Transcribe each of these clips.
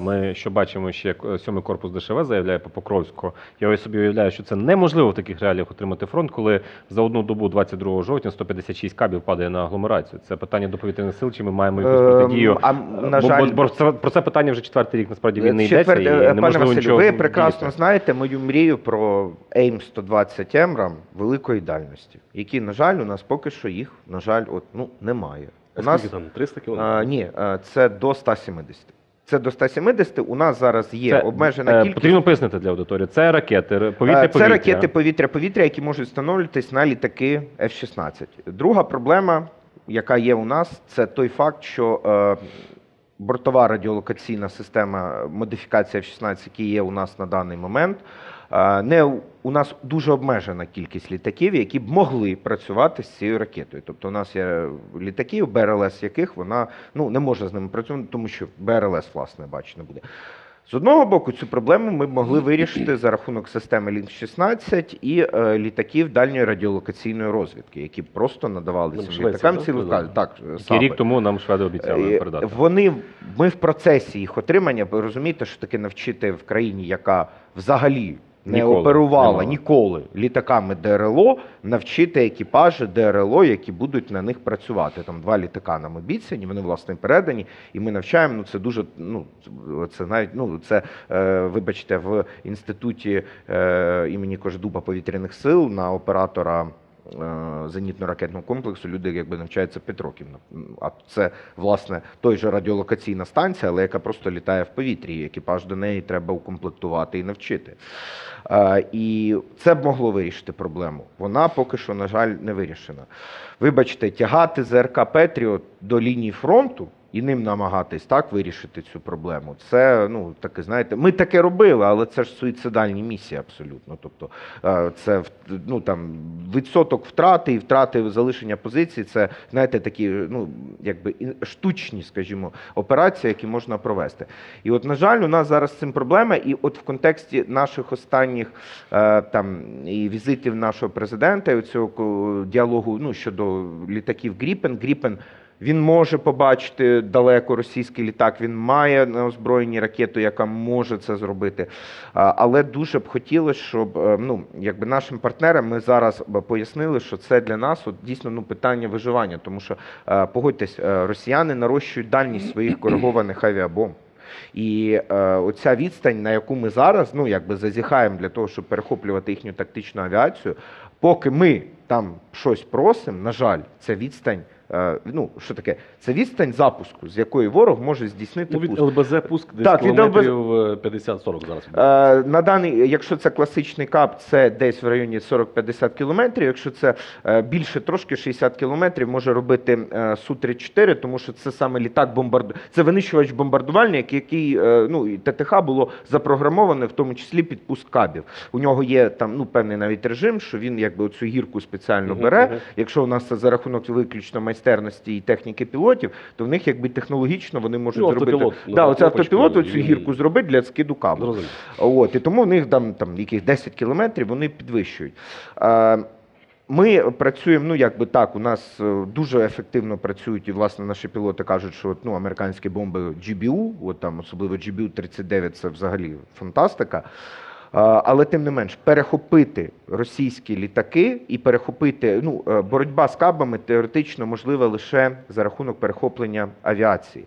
ми що бачимо, ще як, е, сьомий корпус ДШВ заявляє по Покровську. Я ось собі уявляю, що це неможливо в таких реаліях отримати фронт, коли за одну добу 22 жовтня 156 кабів падає на агломерацію. Це питання до повітряних сил, чи ми маємо якусь Ем, протидію. а, Бо- на жаль, бо, бо це- про це питання вже четвертий рік насправді він не йдеться, і е, пане Василю, нічого ви прекрасно діяти. знаєте мою мрію про AIM 120 МРАМ великої дальності, які, на жаль, у нас поки що їх, на жаль, от, ну, немає. У нас, там? 300 кілометрів? а, ні, це до 170. Це до 170. У нас зараз є Це, обмежена е, кількість. Потрібно пояснити для аудиторії. Це ракети, р- Е, повітря, Це повітря. ракети повітря-повітря, які можуть встановлюватись на літаки F-16. Друга проблема, яка є у нас, це той факт, що е, бортова радіолокаційна система модифікація F-16, які є у нас на даний момент, не у- нас дуже обмежена кількість літаків, які б могли працювати з цією ракетою. Тобто, у нас є літаки, БРЛС яких вона ну не може з ними працювати, тому що БРЛС, власне, бачить, не буде. З одного боку, цю проблему ми б могли вирішити за рахунок системи Link 16 і е, літаків дальньої радіолокаційної розвідки, які просто надавали Ну, цим літакам ці локалі. Так, саме. рік тому нам шведи обіцяли Е, передати. Вони ми в процесі їх отримання. Ви розумієте, що таке навчити в країні, яка взагалі не Ніколи оперувала Немало. ніколи літаками ДРЛО, навчити екіпажі ДРЛО, які будуть на них працювати. Там два літака нам обіцяні, вони власне передані, і ми навчаємо. Ну це дуже ну це навіть ну це е, вибачте в інституті е, імені Кождуба повітряних сил на оператора. Е, Зенітно-ракетного комплексу люди якби навчаються 5 років. А це власне той же радіолокаційна станція, але яка просто літає в повітрі. Екіпаж до неї треба укомплектувати і навчити. Е, І це б могло вирішити проблему. Вона поки що, на жаль, не вирішена. Вибачте, тягати ЗРК Петріот до лінії фронту і ним намагатись так вирішити цю проблему. Це ну таке, знаєте, ми таке робили, але це ж суїцидальні місії абсолютно. Тобто, е, це ну там відсоток втрати і втрати залишення позицій. Це знаєте, такі ну якби штучні, скажімо, операції, які можна провести. І от, на жаль, у нас зараз з цим проблема. І от в контексті наших останніх е, там і візитів нашого президента, і цього діалогу ну, щодо літаків Гріпен. Гріпен він може побачити далеко російський літак. Він має на озброєнні ракету, яка може це зробити. Але дуже б хотілося, щоб е, ну, якби нашим партнерам ми зараз пояснили, що це для нас от, дійсно ну, питання виживання. Тому що е, погодьтесь, е, росіяни нарощують дальність своїх коригованих авіабомб. І е, оця відстань, на яку ми зараз ну, якби зазіхаємо для того, щоб перехоплювати їхню тактичну авіацію, поки ми там щось просимо, на жаль, це відстань. Е, Ну, що таке? Це відстань запуску, з якої ворог може здійснити Ну, від пуск. ЛБЗ пуск десь Так, кілометрів е, 50-40 зараз. Е, На даний, якщо це класичний кап, це десь в районі 40-50 кілометрів. Якщо це е, більше трошки 60 кілометрів, може робити е, Су-34, тому що це саме літак бомбарду... Це винищувач бомбардувальник, який ну і ТТХ було запрограмоване, в тому числі під пуск кабів. У нього є там ну певний навіть режим, що він якби оцю гірку спеціально бере. Якщо у нас це за рахунок виключно майстерності і техніки пілотів, то в них якби технологічно вони можуть Ну, зробити автопілот, да, оце автопілот, оцю гірку зробити для скиду кабелю. От, і тому в них там, там яких 10 кілометрів вони підвищують. Ми працюємо, ну якби так, у нас е, дуже ефективно працюють, і власне наші пілоти кажуть, що ну, американські бомби GBU, от там особливо GBU-39, це взагалі фантастика. Але тим не менш, перехопити російські літаки і перехопити ну, е, боротьба з кабами теоретично можлива лише за рахунок перехоплення авіації.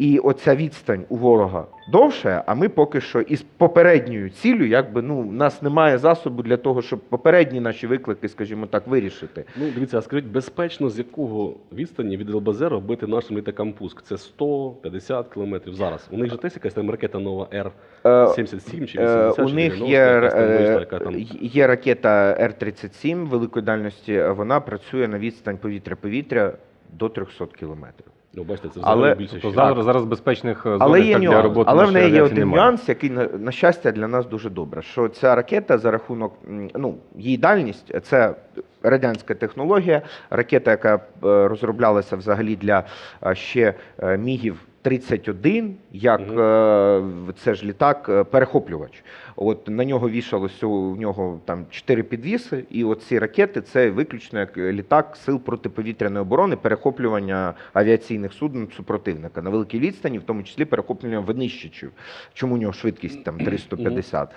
І оця відстань у ворога довше, а ми поки що із попередньою ціллю, якби ну, у нас немає засобу для того, щоб попередні наші виклики, скажімо так, вирішити. Ну, дивіться, а скажіть, безпечно з якого відстані від ЛБЗ робити нашим літакам пуск? Це 150 кілометрів зараз. У них же теж якась там ракета нова Р-77 чи Е, 80 У чи них 90, є, е, там... є ракета Р-37 великої дальності, вона працює на відстань повітря-повітря до 300 кілометрів. Ну, бачите, це Але- більше. Тобто що. зараз, зараз безпечних зон Але є так, для нюанс. роботи Але в нашої неї є авіації один немає. нюанс, який на, на щастя для нас дуже добре. Що ця ракета за рахунок м, ну, її дальність, це радянська технологія, ракета, яка е, розроблялася взагалі для е, ще е, мігів 31, як е, це ж літак е, перехоплювач. От на нього вішалося у нього там чотири підвіси, і от ці ракети це виключно як літак сил протиповітряної оборони, перехоплювання авіаційних суден супротивника на великій відстані, в тому числі перехоплювання винищувачів. Чому у нього швидкість там 350.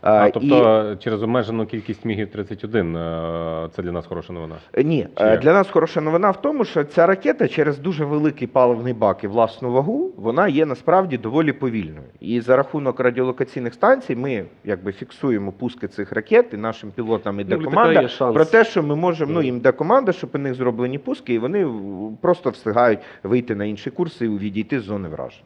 А, Е, тобто через обмежену кількість мігів 31 е, це для нас хороша новина. Ні, Чи для нас хороша новина в тому, що ця ракета через дуже великий паливний бак і власну вагу, вона є насправді доволі повільною. І за рахунок радіолокаційних станцій ми якби фіксуємо пуски цих ракет, і нашим пілотам іде Ну, команда про те, що ми можемо. Ну їм де команда, щоб у них зроблені пуски, і вони просто встигають вийти на інші курси і відійти з зони враження.